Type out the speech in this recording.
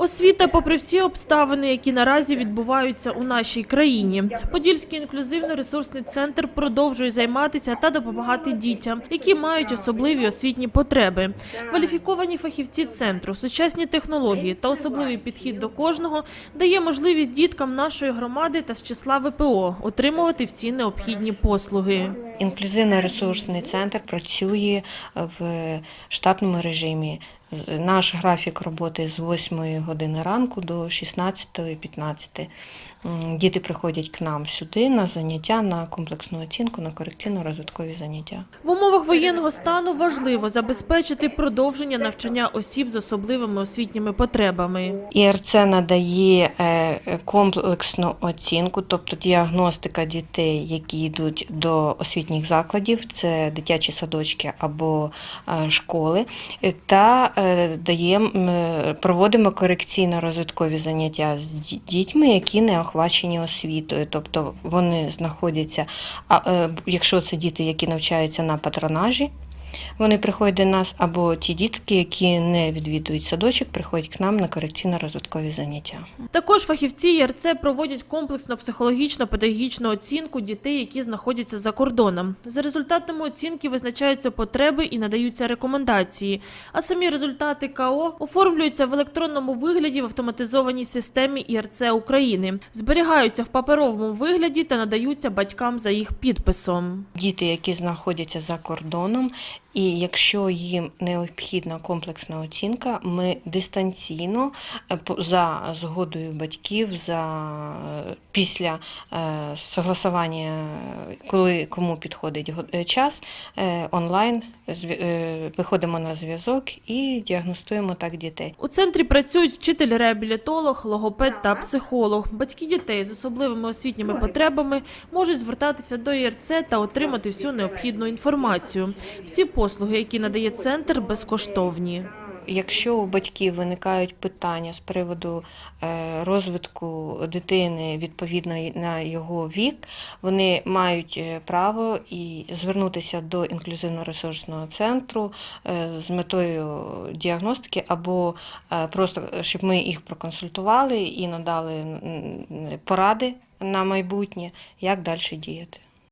Освіта, попри всі обставини, які наразі відбуваються у нашій країні. Подільський інклюзивно-ресурсний центр продовжує займатися та допомагати дітям, які мають особливі освітні потреби. Кваліфіковані фахівці центру, сучасні технології та особливий підхід до кожного дає можливість діткам нашої громади та з числа ВПО отримувати всі необхідні послуги. Інклюзивно-ресурсний центр працює в штатному режимі. Наш графік роботи з 8 години ранку до 16.15. Діти приходять к нам сюди на заняття, на комплексну оцінку, на корекційно-розвиткові заняття. В умовах воєнного стану важливо забезпечити продовження навчання осіб з особливими освітніми потребами. ІРЦ надає е, комплексну оцінку, тобто діагностика дітей, які йдуть до освітніх закладів, це дитячі садочки або е, школи, е, та даємо, проводимо корекційно-розвиткові заняття з дітьми, які не охвачені освітою, тобто вони знаходяться, а е, якщо це діти, які навчаються на патронажі. Вони приходять до нас, або ті дітки, які не відвідують садочок, приходять к нам на корекційно-розвиткові заняття. Також фахівці ЄРЦ проводять комплексно психологічно-педагогічну оцінку дітей, які знаходяться за кордоном. За результатами оцінки визначаються потреби і надаються рекомендації. А самі результати КО оформлюються в електронному вигляді в автоматизованій системі ІРЦ України, зберігаються в паперовому вигляді та надаються батькам за їх підписом. Діти, які знаходяться за кордоном, і якщо їм необхідна комплексна оцінка, ми дистанційно е, за згодою батьків, за е, після е, согласування, коли кому підходить час, онлайн виходимо на зв'язок і діагностуємо так дітей. У центрі працюють вчитель-реабілітолог, логопед та психолог. Батьки дітей з особливими освітніми потребами можуть звертатися до ІРЦ та отримати всю необхідну інформацію. Всі послуги, які надає центр, безкоштовні. Якщо у батьків виникають питання з приводу е, розвитку дитини відповідно на його вік, вони мають е, право і звернутися до інклюзивно-ресурсного центру е, з метою діагностики або просто щоб ми їх проконсультували і надали поради на майбутнє, як далі діяти.